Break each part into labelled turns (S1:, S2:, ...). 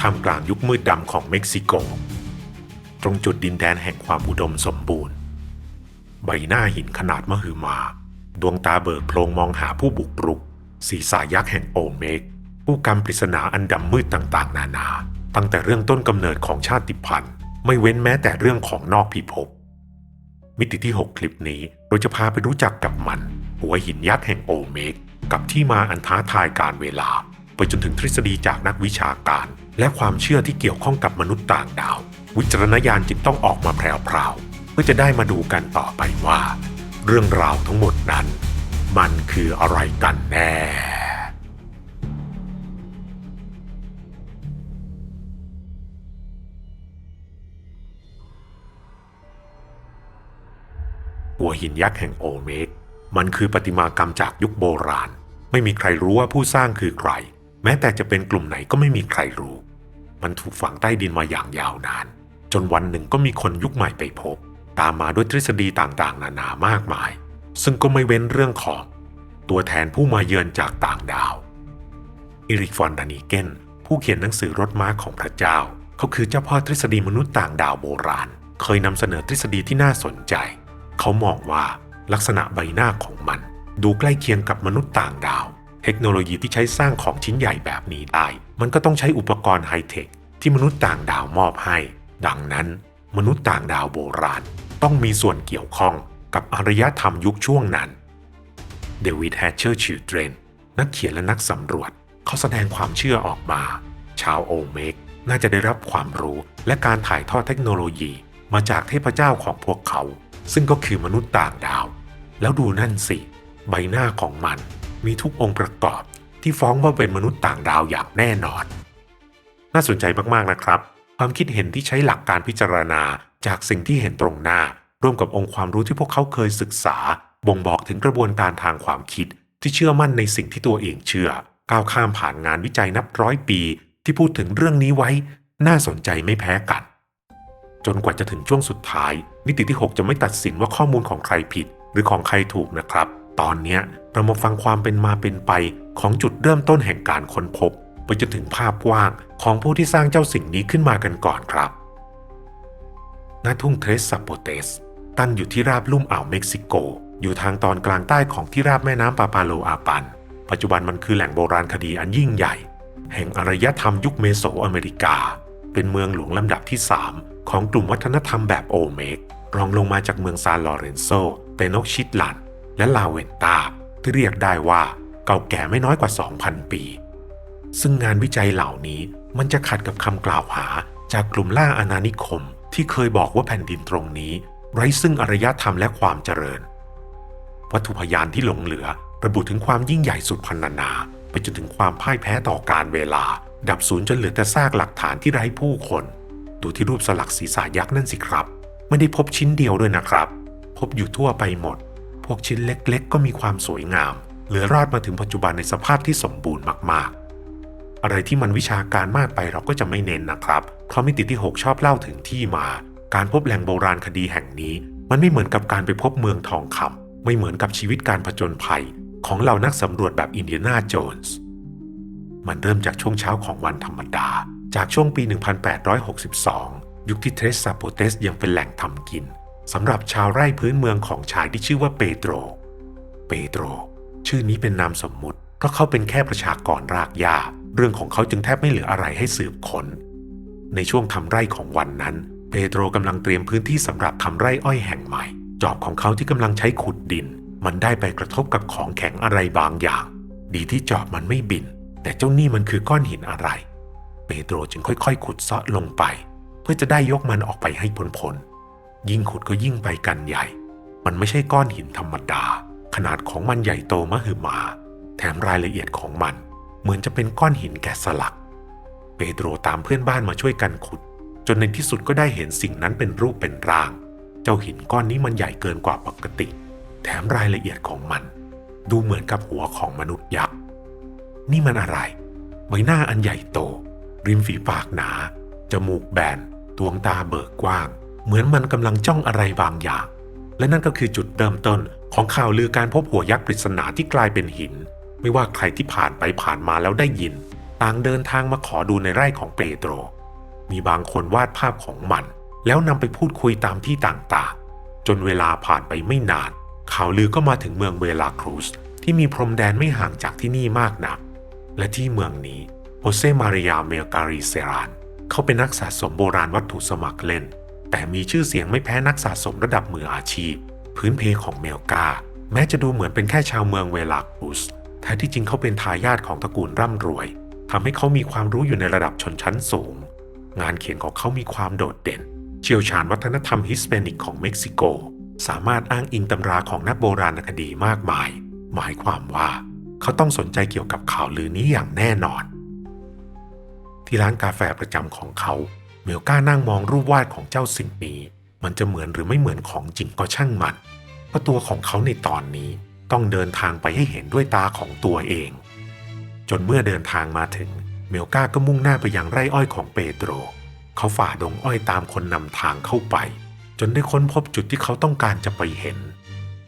S1: ท่ามกลางยุคมืดดำของเม็กซิโก ตรงจุดดินแดนแห่งความอุดมสมบูรณ์ ใบหน้าหินขนาดมหึมา ดวงตาเบิกโพลงมองหาผู้บุกรุก ศีรษะยักษ์แห่งโอเมก ผู้กำปริศนาอันดำมืดต่างๆ นานา ตั้งแต่เรื่องต้นกำเนิดของชาติพันธุ์ ไม่เว้นแม้แต่เรื่องของนอกพิภพมิติที่ 6 คลิปนี้เราจะพาไปรู้จักกับมัน หัวหินยักษ์แห่งโอเมก กับที่มาอันท้าทายการเวลา ไปจนถึงทฤษฎีจากนักวิชาการ และความเชื่อที่เกี่ยวข้องกับมนุษย์ต่างดาว วิจารณญาณจึงต้องออกมาแพรวๆเพื่อจะได้มาดูกันต่อไปว่า เรื่องราวทั้งหมดนั้น มันคืออะไรกันแน่หัวหินยักษ์แห่งโอเมก มันคือประติมากรรมจากยุคโบราณ ไม่มีใครรู้ว่าผู้สร้างคือใคร แม้แต่จะเป็นกลุ่มไหนก็ไม่มีใครรู้ มันถูกฝังใต้ดินมาอย่างยาวนาน จนวันหนึ่งก็มีคนยุคใหม่ไปพบ ตามมาด้วยทฤษฎีต่างๆ นานามากมาย ซึ่งก็ไม่เว้นเรื่องของ ตัวแทนผู้มาเยือนจากต่างดาวอิริกฟอนดานิเกนผู้เขียนหนังสือรถม้าของพระเจ้า เขาคือเจ้าพ่อทฤษฎีมนุษย์ต่างดาวโบราณ เคยนำเสนอทฤษฎีที่น่าสนใจ เขามองว่าลักษณะใบหน้าของมัน ดูใกล้เคียงกับมนุษย์ต่างดาว เทคโนโลยีที่ใช้สร้างของชิ้นใหญ่แบบนี้ได้ มันก็ต้องใช้อุปกรณ์ไฮเทคที่มนุษย์ต่างดาวมอบให้ ดังนั้น มนุษย์ต่างดาวโบราณ ต้องมีส่วนเกี่ยวข้องกับอารยธรรมยุคช่วงนั้น เดวิดแฮชเชอร์ชิลเดรนนักเขียนและนักสำรวจ เขาแสดงความเชื่อออกมา ชาวโอเมกน่าจะได้รับความรู้และการถ่ายทอดเทคโนโลยี มาจากเทพเจ้าของพวกเขา ซึ่งก็คือมนุษย์ต่างดาว แล้วดูนั่นสิ ใบหน้าของมัน มีทุกองค์ประกอบที่ฟ้องว่าเป็นมนุษย์ต่างดาวอย่างแน่นอน น่าสนใจมากๆนะครับ ความคิดเห็นที่ใช้หลักการพิจารณาจากสิ่งที่เห็นตรงหน้า ร่วมกับองค์ความรู้ที่พวกเขาเคยศึกษา บ่งบอกถึงกระบวนการทางความคิด ที่เชื่อมั่นในสิ่งที่ตัวเองเชื่อ ก้าวข้ามผ่านงานวิจัยนับร้อยปี ที่พูดถึงเรื่องนี้ไว้ น่าสนใจไม่แพ้กัน จนกว่าจะถึงช่วงสุดท้าย นิติที่ 6 จะไม่ตัดสินว่าข้อมูลของใครผิด หรือของใครถูกนะครับ ตอนนี้เรามาฟังความเป็นมาเป็นไปของจุดเริ่มต้นแห่งการค้นพบ ไปจนถึงภาพกว้างของผู้ที่สร้างเจ้าสิ่งนี้ขึ้นมากันก่อนครับณทุ่งเทรสซาโปเตส ตั้งอยู่ที่ราบลุ่มอ่าวเม็กซิโก อยู่ทางตอนกลางใต้ของที่ราบแม่น้ำปาปาโลอาปัน ปัจจุบันมันคือแหล่งโบราณคดีอันยิ่งใหญ่ แห่งอารยธรรมยุคเมโสอเมริกา เป็นเมืองหลวงลำดับที่ 3 ของกลุ่มวัฒนธรรมแบบโอเมก รองลงมาจากเมืองซานลอเรนโซเตนกชิตลัน และลาเวนตาที่เรียกได้ว่าเก่าแก่ไม่น้อยกว่า 2,000 ปี ซึ่งงานวิจัยเหล่านี้มันจะขัดกับคำกล่าวหาจากกลุ่มล่าอาณานิคมที่เคยบอกว่าแผ่นดินตรงนี้ ไร้ซึ่งอารยธรรมและความเจริญ วัตถุพยานที่หลงเหลือระบุถึงความยิ่งใหญ่สุดพันนานาไปจนถึงความพ่ายแพ้ต่อการเวลา ดับสูญจนเหลือแต่ซากหลักฐานที่ไร้ผู้คน ดูที่รูปสลักศีรษะยักษ์นั่นสิครับ ไม่ได้พบชิ้นเดียวด้วยนะครับ พบอยู่ทั่วไปหมด วกชิ้นเล็ก ๆ ก็มีความสวยงาม เหลือรอดมาถึงปัจจุบันในสภาพที่สมบูรณ์มากๆ อะไรที่มันวิชาการมากไปเราก็จะไม่เน้นนะครับเพราะมิติที่ 6 ชอบเล่าถึงที่มา การพบแหล่งโบราณคดีแห่งนี้ มันไม่เหมือนกับการไปพบเมืองทองคำไม่เหมือนกับชีวิตการผจญภัย ของเหล่านักสำรวจแบบอินเดียนาโจนส์มันเริ่มจากช่วงเช้าของวันธรรมดา จากช่วงปี 1862 ยุคที่เทรสซาโปเตสยังเป็นแหล่งทำกิน สำหรับชาวไร่พื้นเมืองของชายที่ชื่อว่าเปโตร เปโตร ชื่อนี้เป็นนามสมมุติเพราะเขาเป็นแค่ประชากรรากหญ้าเรื่องของเขาจึงแทบไม่เหลืออะไรให้สืบค้น ในช่วงทำไร่ของวันนั้น เปโตรกำลังเตรียมพื้นที่สำหรับทำไร่อ้อยแห่งใหม่ จอบของเขาที่กำลังใช้ขุดดิน มันได้ไปกระทบกับของแข็งอะไรบางอย่าง ดีที่จอบมันไม่บิน แต่เจ้านี่มันคือก้อนหินอะไร เปโตรจึงค่อยๆ ขุดซาะลงไป เพื่อจะได้ยกมันออกไปให้พ้นๆ ยิ่งขุดก็ยิ่งไปกันใหญ่ มันไม่ใช่ก้อนหินธรรมดา ขนาดของมันใหญ่โตมหึมา แถมรายละเอียดของมัน เหมือนจะเป็นก้อนหินแกะสลัก เปโตรตามเพื่อนบ้านมาช่วยกันขุด จนในที่สุดก็ได้เห็นสิ่งนั้นเป็นรูปเป็นร่าง เจ้าหินก้อนนี้มันใหญ่เกินกว่าปกติ แถมรายละเอียดของมัน ดูเหมือนกับหัวของมนุษย์ยักษ์ นี่มันอะไร ใบหน้าอันใหญ่โต ริมฝีปากหนา จมูกแบน ดวงตาเบิกกว้าง เหมือนมันกำลังจ้องอะไรบางอย่าง และนั่นก็คือจุดเริ่มต้นของข่าวลือการพบหัวยักษ์ปริศนาที่กลายเป็นหิน ไม่ว่าใครที่ผ่านไปผ่านมาแล้วได้ยิน ต่างเดินทางมาขอดูในไร่ของเปโตร มีบางคนวาดภาพของมัน แล้วนำไปพูดคุยตามที่ต่างๆ จนเวลาผ่านไปไม่นาน ข่าวลือก็มาถึงเมืองเวลาครูสที่มีพรมแดนไม่ห่างจากที่นี่มากนัก และที่เมืองนี้โฮเซมาริยาเมลการีเซราน เขาเป็นนักสะสมโบราณวัตถุสมัครเล่น แต่มีชื่อเสียงไม่แพ้นักสะสมระดับมืออาชีพ พื้นเพของเมลกา แม้จะดูเหมือนเป็นแค่ชาวเมืองเวลาครูสแท้ที่จริงเขาเป็นทายาทของตระกูลร่ำรวยทำให้เขามีความรู้อยู่ในระดับชนชั้นสูง งานเขียนของเขามีความโดดเด่น เชี่ยวชาญวัฒนธรรมฮิสแปนิกของเม็กซิโก สามารถอ้างอิงตำราของนักโบราณคดีมากมาย หมายความว่า เขาต้องสนใจเกี่ยวกับข่าวลือนี้อย่างแน่นอน ที่ร้านกาแฟประจำของเขา เมลก้านั่งมองรูปวาดของเจ้าสิ่งนี้มันจะเหมือนหรือไม่เหมือนของจริงก็ช่างมันเพราะตัวของเขาในตอนนี้ต้องเดินทางไปให้เห็นด้วยตาของตัวเอง จนเมื่อเดินทางมาถึง เมลก้าก็มุ่งหน้าไปยังไร่อ้อยของเปโตร เขาฝ่าดงอ้อยตามคนนำทางเข้าไป จนได้ค้นพบจุดที่เขาต้องการจะไปเห็น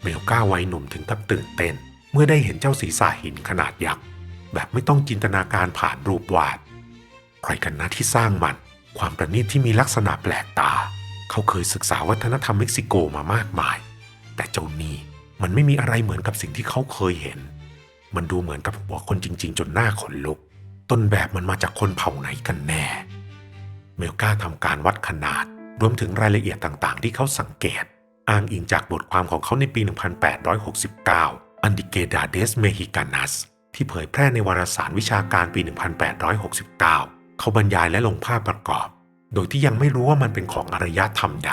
S1: เมลก้าวัยหนุ่มถึงกับตื่นเต้น เมื่อได้เห็นเจ้าศีรษะหินขนาดยักษ์แบบไม่ต้องจินตนาการผ่านรูปวาด ใครกันนะที่สร้างมัน ความประณีตที่มีลักษณะแปลกตา เขาเคยศึกษาวัฒนธรรมเม็กซิโกมามากมาย แต่เจ้านี่มันไม่มีอะไรเหมือนกับสิ่งที่เขาเคยเห็น มันดูเหมือนกับหัวคนจริง ๆ จนหน้าขนลุก ต้นแบบมันมาจากคนเผ่าไหนกันแน่ เมลกาทำการวัดขนาด รวมถึงรายละเอียดต่างๆ ที่เขาสังเกต อ้างอิงจากบทความของเขาในปี 1869 อันดิเกดาเดสเมฮิกานัส ที่เผยแพร่ในวารสารวิชาการปี 1869 เขาบรรยายและลงภาพประกอบ โดยที่ยังไม่รู้ว่ามันเป็นของอารยธรรมใด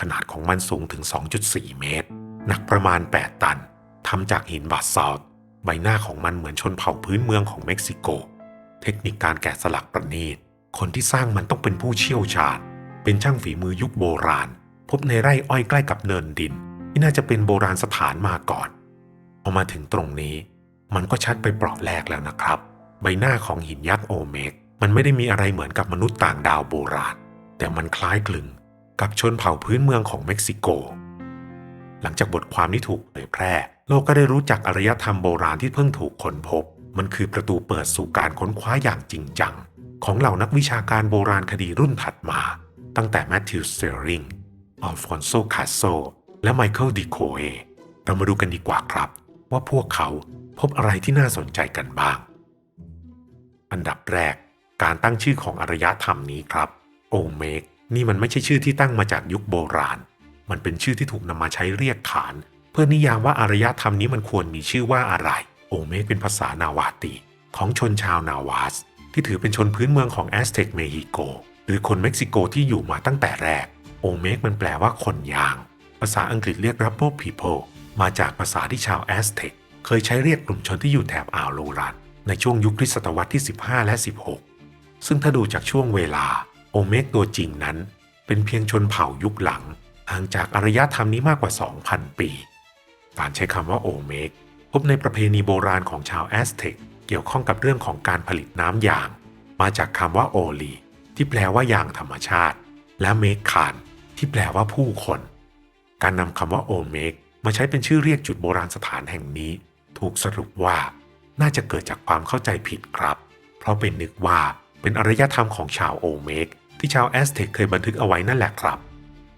S1: ขนาดของมันสูงถึง 2.4 เมตร หนักประมาณ 8 ตันทำจากหินบาซาลต์ใบหน้าของมันเหมือนชนเผ่าพื้นเมืองของเม็กซิโก เทคนิคการแกะสลักประณีต คนที่สร้างมันต้องเป็นผู้เชี่ยวชาญ เป็นช่างฝีมือยุคโบราณ พบในไร่อ้อยใกล้กับเนินดิน ที่น่าจะเป็นโบราณสถานมาก่อน พอมาถึงตรงนี้ มันก็ชัดไปเปราะแรกแล้วนะครับ ใบหน้าของหินยักษ์โอเมก มันไม่ได้มีอะไรเหมือนกับมนุษย์ต่างดาวโบราณ แต่มันคล้ายคลึงกับชนเผ่าพื้นเมืองของเม็กซิโก หลังจากบทความนี้ถูกเผยแพร่ โลกก็ได้รู้จักอารยธรรมโบราณที่เพิ่งถูกค้นพบ มันคือประตูเปิดสู่การค้นคว้าอย่างจริงจัง ของเหล่านักวิชาการโบราณคดีรุ่นถัดมา ตั้งแต่แมทธิวสเตอริงอัลฟอนโซคาโซและไมเคิลดิโคเอเรามาดูกันดีกว่าครับ ว่าพวกเขาพบอะไรที่น่าสนใจกันบ้าง อันดับแรก การตั้งชื่อของอารยธรรมนี้ครับ โอเมกนี่มันไม่ใช่ชื่อที่ตั้งมาจากยุคโบราณ มันเป็นชื่อที่ถูกนำมาใช้เรียกขาน เพื่อนิยามว่าอารยธรรมนี้มันควรมีชื่อว่าอะไร โอเมกเป็นภาษานาวาติของชนชาวนาวาส ที่ถือเป็นชนพื้นเมืองของแอสเท็กเม็กซิโก หรือคนเม็กซิโกที่อยู่มาตั้งแต่แรก โอเมกมันแปลว่าคนยาง ภาษาอังกฤษเรียก Rubber People มาจากภาษาที่ชาวแอสเท็กเคยใช้เรียกกลุ่มชนที่อยู่แถบอ่าวโลรันในช่วงยุคคริสตศตวรรษที่ 15 และ 16 ซึ่งถ้าดูจากช่วงเวลา โอเมกตัวจริงนั้น เป็นเพียงชนเผ่ายุคหลังห่างจากอารยธรรมนี้มากกว่า 2,000 ปี การใช้คำว่าโอเมกพบในประเพณีโบราณของชาวแอสเท็กเกี่ยวข้องกับเรื่องของการผลิตน้ำยาง มาจากคำว่าโอลี ที่แปลว่ายางธรรมชาติ และเมกคานที่แปลว่าผู้คน การนำคำว่าโอเมกมาใช้เป็นชื่อเรียกจุดโบราณสถานแห่งนี้ ถูกสรุปว่า น่าจะเกิดจากความเข้าใจผิดครับ เพราะเป็นนึกว่า เป็นอารยธรรมของชาวโอเมกที่ชาวแอสเท็กเคยบันทึกเอาไว้นั่นแหละครับ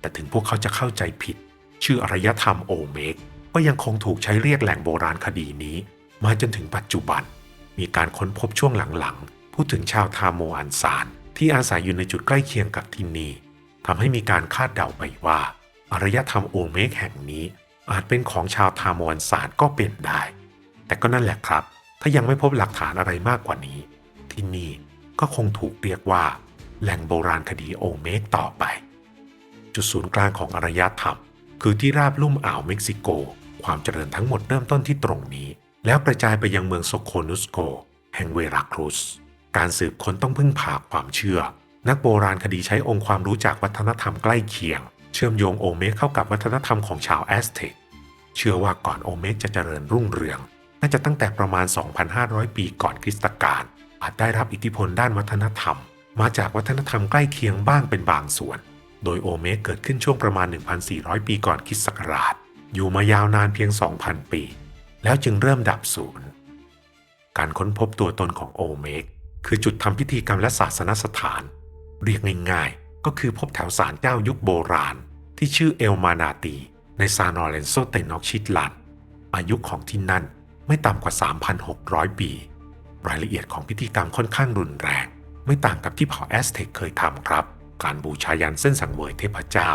S1: แต่ถึงพวกเขาจะเข้าใจผิด ชื่ออารยธรรมโอเมกก็ยังคงถูกใช้เรียกแหล่งโบราณคดีนี้ มาจนถึงปัจจุบัน มีการค้นพบช่วงหลังๆ พูดถึงชาวทาโมอันซานที่อาศัยอยู่ในจุดใกล้เคียงกับที่นี่ทำให้มีการคาดเดาไปว่าอารยธรรมโอเมกแห่งนี้ อาจเป็นของชาวทาโมอันซานก็เป็นได้ แต่ก็นั่นแหละครับ ถ้ายังไม่พบหลักฐานอะไรมากกว่านี้ ที่นี่ ก็คงถูกเรียกว่า แหล่งโบราณคดีโอเมกต่อไป จุดศูนย์กลางของอารยธรรม คือที่ราบลุ่มอ่าวเม็กซิโก ความเจริญทั้งหมดเริ่มต้นที่ตรงนี้ แล้วกระจายไปยังเมืองโซโคนุสโก แห่งเวราครุส การสืบค้นต้องพึ่งพาความเชื่อ นักโบราณคดีใช้องค์ความรู้จากวัฒนธรรมใกล้เคียง เชื่อมโยงโอเมกเข้ากับวัฒนธรรมของชาวแอสเท็กเชื่อว่าก่อนโอเมกจะเจริญรุ่งเรือง น่าจะตั้งแต่ประมาณ 2,500 ปีก่อนคริสตกาล อาจได้รับอิทธิพลด้านวัฒนธรรม มาจากวัฒนธรรมใกล้เคียงบ้างเป็นบางส่วน โดยโอเมกเกิดขึ้นช่วงประมาณ 1,400 ปีก่อนคริสตศักราช อยู่มายาวนานเพียง 2,000 ปี แล้วจึงเริ่มดับสูญการค้นพบตัวตนของโอเมกคือจุดทำพิธีกรรมและศาสนสถาน เรียกง่ายๆ ก็คือพบแถวศาลเจ้ายุคโบราณ ที่ชื่อเอลมานาตี ในซานอเรนโซเตนอกชิตลันอายุของที่นั่นไม่ต่ำกว่า 3,600 ปี รายละเอียดของพิธีกรรมค่อนข้างรุนแรง ไม่ต่างกับที่เผ่าแอสเท็กเคยทำครับ การบูชายันเส้นสังเวยเทพเจ้า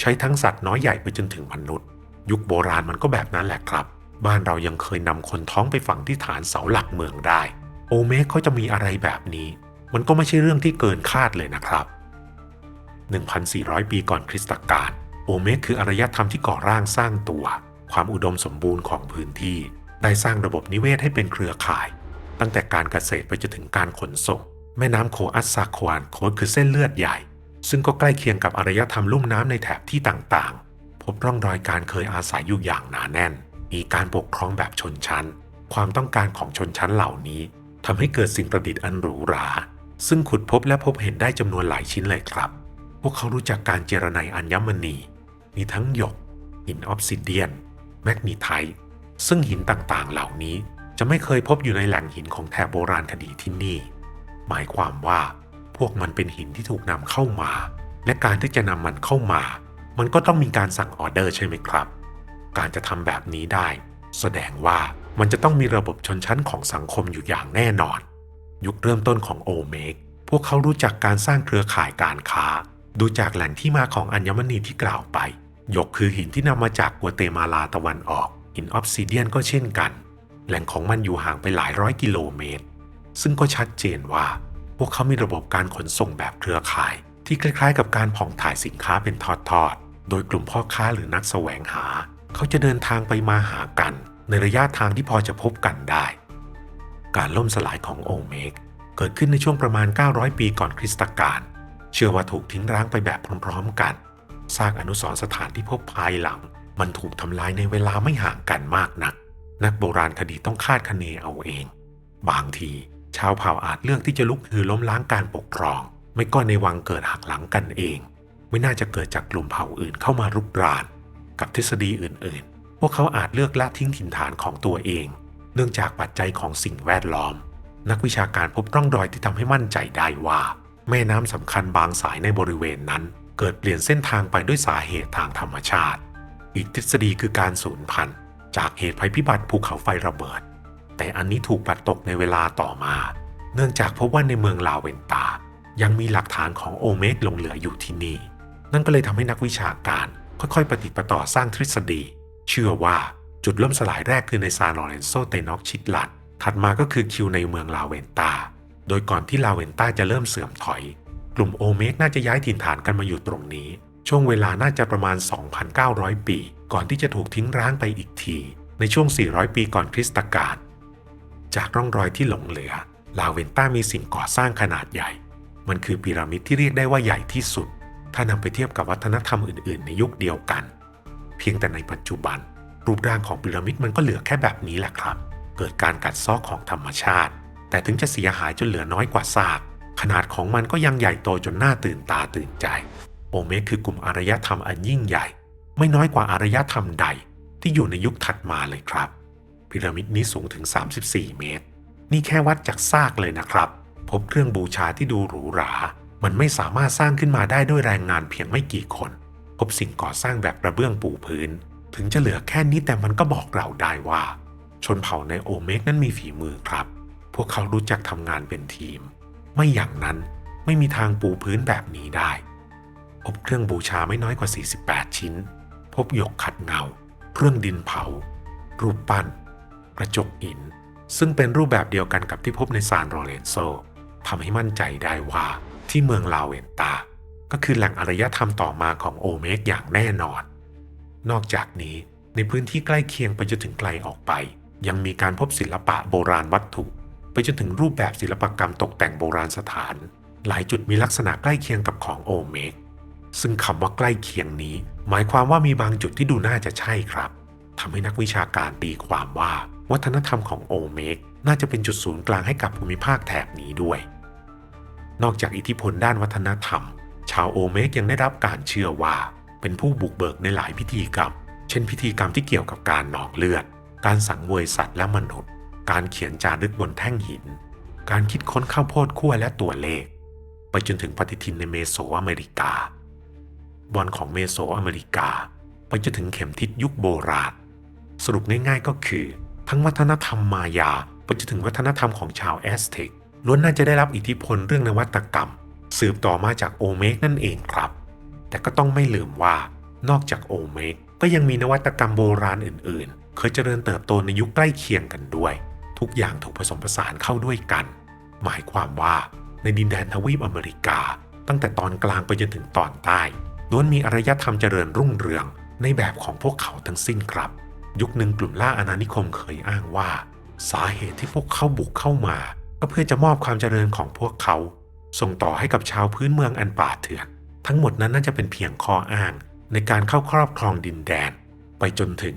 S1: ใช้ทั้งสัตว์น้อยใหญ่ไปจนถึงมนุษย์ ยุคโบราณมันก็แบบนั้นแหละครับ บ้านเรายังเคยนำคนท้องไปฝังที่ฐานเสาหลักเมืองได้ โอเมกเขาจะมีอะไรแบบนี้ มันก็ไม่ใช่เรื่องที่เกินคาดเลยนะครับ 1,400 ปีก่อนคริสตกาลโอเมกคืออารยธรรมที่ก่อร่างสร้างตัว ความอุดมสมบูรณ์ของพื้นที่ ได้สร้างระบบนิเวศให้เป็นเครือข่าย ตั้งแต่การเกษตรไปจนถึงการขนส่ง แม่น้ำโคอัสซาควานโคดคือเส้นเลือดใหญ่ ซึ่งก็ใกล้เคียงกับอารยธรรมลุ่มน้ำในแถบที่ต่างๆ พบร่องรอยการเคยอาศัยอยู่อย่างหนาแน่น มีการปกครองแบบชนชั้น ความต้องการของชนชั้นเหล่านี้ทำให้เกิดสิ่งประดิษฐ์อันหรูหรา ซึ่งขุดพบและพบเห็นได้จำนวนหลายชิ้นเลยครับ พวกเขารู้จักการเจรไนอัญมณี มีทั้งหยกหินออฟซิเดียน แมกนีไทต์ซึ่งหินต่างๆ เหล่านี้ จะไม่เคยพบอยู่ในแหล่งหินของแถบโบราณคดีที่นี่ หมายความว่าพวกมันเป็นหินที่ถูกนำเข้ามา และการที่จะนำมันเข้ามา มันก็ต้องมีการสั่งออเดอร์ใช่ไหมครับ การจะทำแบบนี้ได้ แสดงว่ามันจะต้องมีระบบชนชั้นของสังคมอยู่อย่างแน่นอน ยุคเริ่มต้นของโอเมกพวกเขารู้จักการสร้างเครือข่ายการค้า ดูจากแหล่งที่มาของอัญมณีที่กล่าวไปหยกคือหินที่นำมาจากกัวเตมาลาตะวันออก หินออฟซิเดียนก็เช่นกัน แหล่งของมันอยู่ห่างไปหลายร้อยกิโลเมตร ซึ่งก็ชัดเจนว่า พวกเขามีระบบการขนส่งแบบเครือข่าย ที่คล้ายๆ กับการผ่องถ่ายสินค้าเป็นทอดๆ โดยกลุ่มพ่อค้าหรือนักแสวงหา เขาจะเดินทางไปมาหากัน ในระยะทางที่พอจะพบกันได้ การล่มสลายของโอเมกเกิดขึ้นในช่วงประมาณ 900 ปีก่อนคริสตกาล เชื่อว่าถูกทิ้งร้างไปแบบพร้อมๆ กันซากอนุสรณ์สถานที่พบภายหลัง มันถูกทำลายในเวลาไม่ห่างกันมากนัก นักโบราณคดีต้องคาดคะเนเอาเอง บางที ชาวเผ่าอาจเลือกที่จะลุกฮือล้มล้างการปกครอง ไม่ก็ในวังเกิดหักหลังกันเอง ไม่น่าจะเกิดจากกลุ่มเผ่าอื่นเข้ามารุกราน กับทฤษฎีอื่น ๆ พวกเขาอาจเลือกละทิ้งถิ่นฐานของตัวเอง เนื่องจากปัจจัยของสิ่งแวดล้อม นักวิชาการพบร่องรอยที่ทำให้มั่นใจได้ว่า แม่น้ำสำคัญบางสายในบริเวณนั้น เกิดเปลี่ยนเส้นทางไปด้วยสาเหตุทางธรรมชาติ อีกทฤษฎีคือการสูญพันธุ์ จากเหตุภัยพิบัติภูเขาไฟระเบิด แต่อันนี้ถูกปัดตกในเวลาต่อมา เนื่องจากพบว่าในเมืองลาเวนตา ยังมีหลักฐานของโอเมกหลงเหลืออยู่ที่นี่ นั่นก็เลยทำให้นักวิชาการค่อยๆ ปฏิประต่อสร้างทฤษฎี เชื่อว่าจุดล่มสลายแรกคือในซานลอเรนโซเตนอกชิตลัด ถัดมาก็คือคิวในเมืองลาเวนตา โดยก่อนที่ลาเวนตาจะเริ่มเสื่อมถอย กลุ่มโอเมกน่าจะย้ายถิ่นฐานกันมาอยู่ตรงนี้ ช่วงเวลาน่าจะประมาณ 2,900 ปี ก่อนที่จะถูกทิ้งร้างไปอีกที ในช่วง 400 ปีก่อนคริสตกาลจากร่องรอยที่หลงเหลือ ลาเวนต้ามีสิ่งก่อสร้างขนาดใหญ่ มันคือพีระมิดที่เรียกได้ว่าใหญ่ที่สุด ถ้านำไปเทียบกับวัฒนธรรมอื่น ๆ ในยุคเดียวกัน เพียงแต่ในปัจจุบัน รูปร่างของพีระมิดมันก็เหลือแค่แบบนี้แหละครับ เกิดการกัดเซอกของธรรมชาติ แต่ถึงจะเสียหายจนเหลือน้อยกว่าซาก ขนาดของมันก็ยังใหญ่โตจนน่าตื่นตาตื่นใจ โอเมกคือกลุ่มอารยธรรมอันยิ่งใหญ่ ไม่น้อยกว่าอารยธรรมใดที่อยู่ในยุคถัดมาเลยครับ พีระมิดนี้สูงถึง 34 เมตร นี่แค่วัดจากซากเลยนะครับ พบเครื่องบูชาที่ดูหรูหรา มันไม่สามารถสร้างขึ้นมาได้ด้วยแรงงานเพียงไม่กี่คน พบสิ่งก่อสร้างแบบกระเบื้องปูพื้น ถึงจะเหลือแค่นี้แต่มันก็บอกเราได้ว่า ชนเผ่าในโอเมกนั้นมีฝีมือครับ พวกเขารู้จักทำงานเป็นทีม ไม่อย่างนั้นไม่มีทางปูพื้นแบบนี้ได้พบเครื่องบูชาไม่น้อยกว่า 48 ชิ้น พบหยกขัดเงา เครื่องดินเผา รูปปั้น กระจกหิน ซึ่งเป็นรูปแบบเดียวกันกับที่พบในซานโรเลนโซทำให้มั่นใจได้ว่าที่เมืองลาเวนตา ก็คือแหล่งอารยธรรมต่อมาของโอเมกอย่างแน่นอน นอกจากนี้ในพื้นที่ใกล้เคียงไปจนถึงไกลออกไป ยังมีการพบศิลปะโบราณวัตถุ ไปจนถึงรูปแบบศิลปกรรมตกแต่งโบราณสถาน หลายจุดมีลักษณะใกล้เคียงกับของโอเมก ซึ่งคำว่าใกล้เคียงนี้ หมายความว่ามีบางจุดที่ดูน่าจะใช่ครับทำให้นักวิชาการตีความว่า วัฒนธรรมของโอเมกน่าจะเป็นจุดศูนย์กลางให้กับภูมิภาคแถบนี้ด้วย นอกจากอิทธิพลด้านวัฒนธรรม ชาวโอเมกยังได้รับการเชื่อว่า เป็นผู้บุกเบิกในหลายพิธีกรรม เช่นพิธีกรรมที่เกี่ยวกับการนองเลือด การสังเวยสัตว์และมนุษย์ การเขียนจารึกบนแท่งหิน การคิดค้นข้าวโพดคั่วและตัวเลข ไปจนถึงปฏิทินในเมโสอเมริกา บอลของเมโสอเมริกา ไปจนถึงเข็มทิศยุคโบราณ สรุปง่ายๆก็คือ ทั้งวัฒนธรรมมายาไปจนถึงวัฒนธรรมของชาวแอสเท็กล้วนน่าจะได้รับอิทธิพลเรื่องนวัตกรรม สืบต่อมาจากโอเมกนั่นเองครับ แต่ก็ต้องไม่ลืมว่านอกจากโอเมกก็ยังมีนวัตกรรมโบราณอื่นๆ เคยเจริญเติบโตในยุคใกล้เคียงกันด้วย ทุกอย่างถูกผสมผสานเข้าด้วยกัน หมายความว่าในดินแดนทวีปอเมริกา ตั้งแต่ตอนกลางไปจนถึงตอนใต้ ล้วนมีอารยธรรมเจริญรุ่งเรืองในแบบของพวกเขาทั้งสิ้นครับ ยุคหนึ่งกลุ่มล่าอาณานิคมเคยอ้างว่า สาเหตุที่พวกเขาบุกเข้ามา ก็เพื่อจะมอบความเจริญของพวกเขา ส่งต่อให้กับชาวพื้นเมืองอันป่าเถื่อน ทั้งหมดนั้นน่าจะเป็นเพียงข้ออ้าง ในการเข้าครอบครองดินแดน ไปจนถึง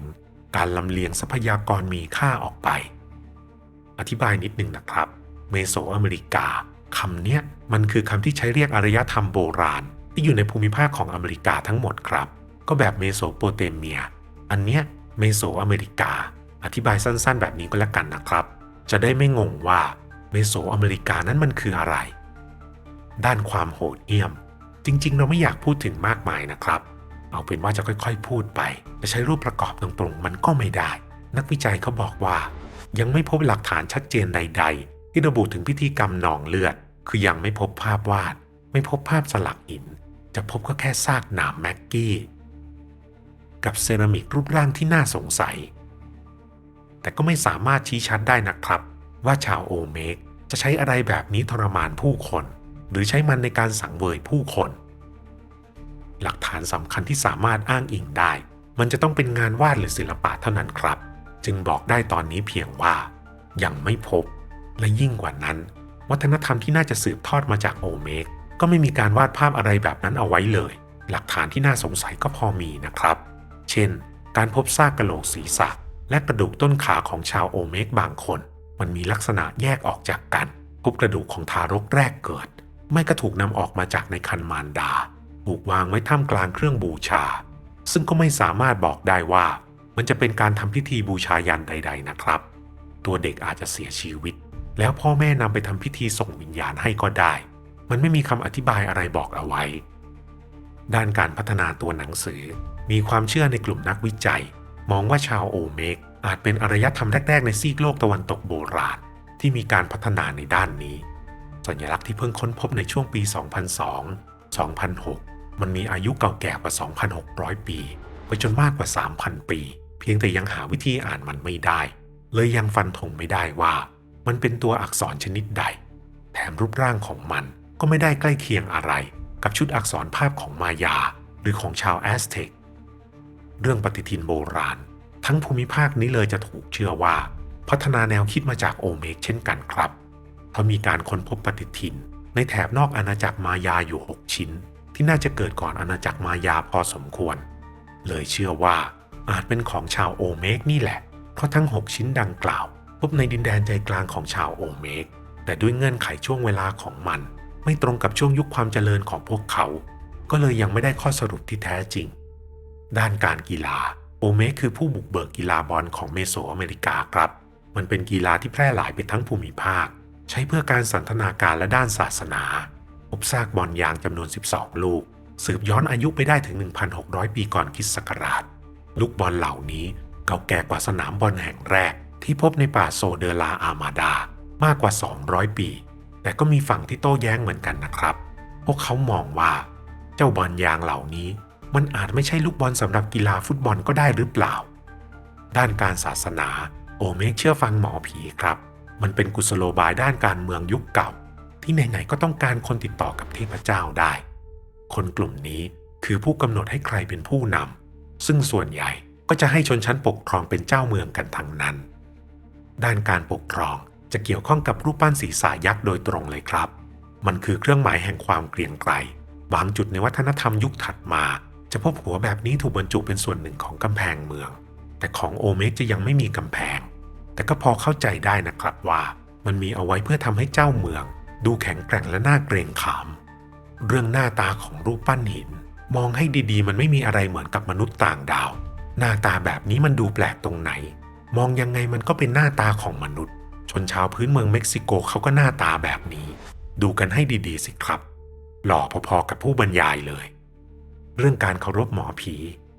S1: การลำเลียงทรัพยากรมีค่าออกไป อธิบายนิดหนึ่งนะครับ เมโสอเมริกาคำเนี้ยมันคือคำที่ใช้เรียกอารยธรรมโบราณ ที่อยู่ในภูมิภาคของอเมริกาทั้งหมดครับ ก็แบบเมโสโปเตเมีย อันเนี้ยเมโสอเมริกา อธิบายสั้นๆ แบบนี้ก็แล้วกันนะครับ จะได้ไม่งงว่าเมโสอเมริกานั้นมันคืออะไร ด้านความโหดเหี้ยม จริง ๆ เราไม่อยากพูดถึงมากมายนะครับ เอาเป็นว่าจะค่อยๆ พูดไป จะใช้รูปประกอบตรงๆ มันก็ไม่ได้ นักวิจัยเขาบอกว่า ยังไม่พบหลักฐานชัดเจนใด ๆ ที่ระบุถึงพิธีกรรมหนองเลือด คือยังไม่พบภาพวาด ไม่พบภาพสลักหิน จะพบก็แค่ซากหนามแม็กกี้ กับเซรามิกรูปร่างที่น่าสงสัย แต่ก็ไม่สามารถชี้ชัดได้นะครับ ว่าชาวโอเมกจะใช้อะไรแบบนี้ทรมานผู้คน หรือใช้มันในการสังเวยผู้คน หลักฐานสำคัญที่สามารถอ้างอิงได้ มันจะต้องเป็นงานวาดหรือศิลปะเท่านั้นครับ จึงบอกได้ตอนนี้เพียงว่า ยังไม่พบ และยิ่งกว่านั้น วัฒนธรรมที่น่าจะสืบทอดมาจากโอเมก ก็ไม่มีการวาดภาพอะไรแบบนั้นเอาไว้เลย หลักฐานที่น่าสงสัยก็พอมีนะครับ เช่น การพบซากกระโหลกศีรษะ และกระดูกต้นขาของชาวโอเมกบางคน มันมีลักษณะแยกออกจากกัน พบกระดูกของทารกแรกเกิด ไม่ก็ถูกนำออกมาจากในคันมารดา ถูกวางไว้ท่ามกลางเครื่องบูชา ซึ่งก็ไม่สามารถบอกได้ว่า มันจะเป็นการทำพิธีบูชายันใด ๆ นะครับ ตัวเด็กอาจจะเสียชีวิต แล้วพ่อแม่นำไปทำพิธีส่งวิญญาณให้ก็ได้ มันไม่มีคำอธิบายอะไรบอกเอาไว้ ด้านการพัฒนาตัวหนังสือ มีความเชื่อในกลุ่มนักวิจัย มองว่าชาวโอเมกอาจเป็นอารยธรรมแรก ๆ ในซีกโลกตะวันตกโบราณ ที่มีการพัฒนาในด้านนี้ สัญลักษณ์ที่เพิ่งค้นพบในช่วงปี 2002 2006 มันมีอายุเก่าแก่กว่า 2,600 ปี ไปจนมากกว่า 3,000 ปี เพียงแต่ยังหาวิธีอ่านมันไม่ได้ เลยยังฟันธงไม่ได้ว่า มันเป็นตัวอักษรชนิดใด แถมรูปร่างของมัน ก็ไม่ได้ใกล้เคียงอะไรกับชุดอักษรภาพของมายา หรือของชาวแอสเท็กเรื่องปฏิทินโบราณ ทั้งภูมิภาคนี้เลยจะถูกเชื่อว่า พัฒนาแนวคิดมาจากโอเมกเช่นกันครับ เพราะมีการค้นพบปฏิทิน ในแถบนอกอาณาจักรมายาอยู่ 6 ชิ้น ที่น่าจะเกิดก่อนอาณาจักรมายาพอสมควร เลยเชื่อว่าอาจเป็นของชาวโอเมกนี่แหละ เพราะทั้ง 6 ชิ้นดังกล่าว พบในดินแดนใจกลางของชาวโอเมกแต่ด้วยเงื่อนไขช่วงเวลาของมัน ไม่ตรงกับช่วงยุคความเจริญของพวกเขา ก็เลยยังไม่ได้ข้อสรุปที่แท้จริง ด้านการกีฬาโอเมคือผู้บุกเบิกกีฬาบอลของเมโสอเมริกาครับ มันเป็นกีฬาที่แพร่หลายไปทั้งภูมิภาค ใช้เพื่อการสันทนาการและด้านศาสนาพบซากบอลยางจำนวน 12 ลูก สืบย้อนอายุไปได้ถึง 1,600 ปีก่อนคริสต์ศักราช ลูกบอลเหล่านี้เก่าแก่กว่าสนามบอลแห่งแรก ที่พบในป่าโซเดลาอามาดามากกว่า 200 ปี แต่ก็มีฝั่งที่โต้แย้งเหมือนกันนะครับ พวกเขามองว่า เจ้าบอลยางเหล่านี้ มันอาจไม่ใช่ลูกบอลสำหรับกีฬาฟุตบอลก็ได้หรือเปล่า ด้านการศาสนา โอเมกเชื่อฟังหมอผีครับ มันเป็นกุศโลบายด้านการเมืองยุคเก่า ที่ไหนๆก็ต้องการคนติดต่อกับเทพเจ้าได้ คนกลุ่มนี้คือผู้กำหนดให้ใครเป็นผู้นำซึ่งส่วนใหญ่ก็จะให้ชนชั้นปกครองเป็นเจ้าเมืองกันทั้งนั้น ด้านการปกครอง จะเกี่ยวข้องกับรูปปั้นศีรษะยักษ์โดยตรงเลยครับ มันคือเครื่องหมายแห่งความเกรียงไกร บางจุดในวัฒนธรรมยุคถัดมา จะพบหัวแบบนี้ถูกบรรจุเป็นส่วนหนึ่งของกำแพงเมือง แต่ของโอเมกจะยังไม่มีกำแพง แต่ก็พอเข้าใจได้นะครับว่า มันมีเอาไว้เพื่อทำให้เจ้าเมือง ดูแข็งแกร่งและน่าเกรงขาม เรื่องหน้าตาของรูปปั้นหิน มองให้ดีๆ มันไม่มีอะไรเหมือนกับมนุษย์ต่างดาว หน้าตาแบบนี้มันดูแปลกตรงไหน มองยังไงมันก็เป็นหน้าตาของมนุษย์ ชนชาวพื้นเมืองเม็กซิโกเขาก็หน้าตาแบบนี้ ดูกันให้ดีๆสิครับ หล่อพอๆกับผู้บรรยายเลย เรื่องการเคารพหมอผี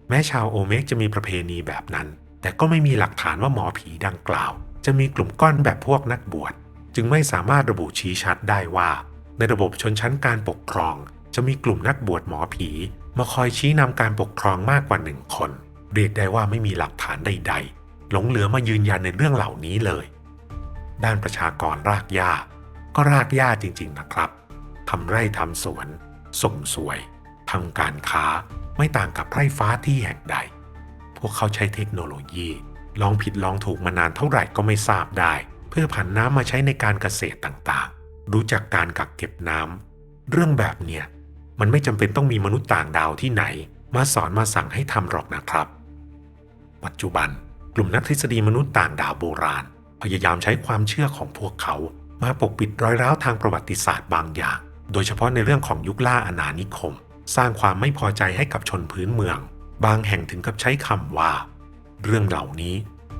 S1: แม้ชาวโอเมกจะมีประเพณีแบบนั้น แต่ก็ไม่มีหลักฐานว่าหมอผีดังกล่าว จะมีกลุ่มก้อนแบบพวกนักบวชจึงไม่สามารถระบุชี้ชัดได้ว่า ในระบบชนชั้นการปกครอง จะมีกลุ่มนักบวชหมอผีมาคอยชี้นำการปกครองมากกว่าหนึ่งคน เรียกได้ว่าไม่มีหลักฐานใด ๆ หลงเหลือมายืนยันในเรื่องเหล่านี้เลย ด้านประชากรรากหญ้า ก็รากหญ้าจริง ๆนะครับทำไร่ทำสวน ส่งสวยทำการค้าไม่ต่างกับไพร่ฟ้าที่แห่งใด พวกเขาใช้เทคโนโลยี ลองผิดลองถูกมานานเท่าไหร่ก็ไม่ทราบได้ เพื่อผันน้ำมาใช้ในการเกษตรต่างๆ รู้จักการกักเก็บน้ำเรื่องแบบเนี้ยมันไม่จำเป็นต้องมีมนุษย์ต่างดาวที่ไหน มาสอนมาสั่งให้ทำหรอกนะครับ ปัจจุบัน กลุ่มนักทฤษฎีมนุษย์ต่างดาวโบราณ พยายามใช้ความเชื่อของพวกเขา มาปกปิดรอยร้าวทางประวัติศาสตร์บางอย่าง โดยเฉพาะในเรื่องของยุคล่าอาณานิคม สร้างความไม่พอใจให้กับชนพื้นเมือง บางแห่งถึงกับใช้คำว่า เรื่องเหล่านี้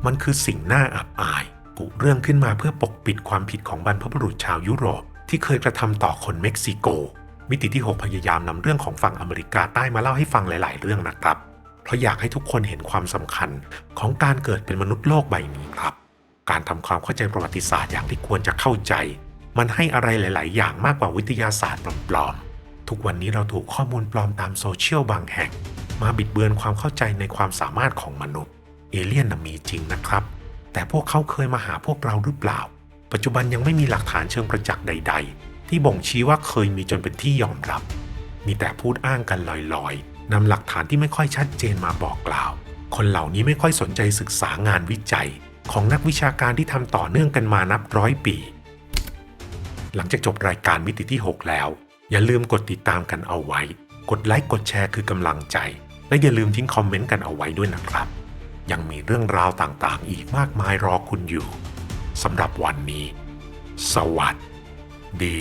S1: มันคือสิ่งน่าอับอายกุเรื่องขึ้นมาเพื่อปกปิดความผิดของบรรพบุรุษชาวยุโรป ที่เคยกระทำต่อคนเม็กซิโก มิติที่ 6 พยายามนำเรื่องของฝั่งอเมริกาใต้มาเล่าให้ฟังหลาย ๆ เรื่องนะครับ เพราะอยากให้ทุกคนเห็นความสำคัญของการเกิดเป็นมนุษย์โลกใบนี้ครับ การทำความเข้าใจประวัติศาสตร์อย่างที่ควรจะเข้าใจ มันให้อะไรหลาย ๆ อย่างมากกว่าวิทยาศาสตร์ปลอมๆ ทุกวันนี้เราถูกข้อมูลปลอมตามโซเชียลบางแห่ง มาบิดเบือนความเข้าใจในความสามารถของมนุษย์ เอเลี่ยนน่ะมีจริงนะครับ แต่พวกเขาเคยมาหาพวกเราหรือเปล่า ปัจจุบันยังไม่มีหลักฐานเชิงประจักษ์ใด ๆ ที่บ่งชี้ว่าเคยมีจนเป็นที่ยอมรับ มีแต่พูดอ้างกันลอย ๆนำหลักฐานที่ไม่ค่อยชัดเจนมาบอกกล่าว คนเหล่านี้ไม่ค่อยสนใจศึกษางานวิจัย ของนักวิชาการที่ทำต่อเนื่องกันมานับร้อยปี หลังจากจบรายการมิติที่ 6 แล้ว อย่าลืมกดติดตามกันเอาไว้ กดไลค์กดแชร์คือกำลังใจ และอย่าลืมทิ้งคอมเมนต์กันเอาไว้ด้วยนะครับ ยังมีเรื่องราวต่างๆ อีกมากมายรอคุณอยู่สำหรับวันนี้ สวัสดี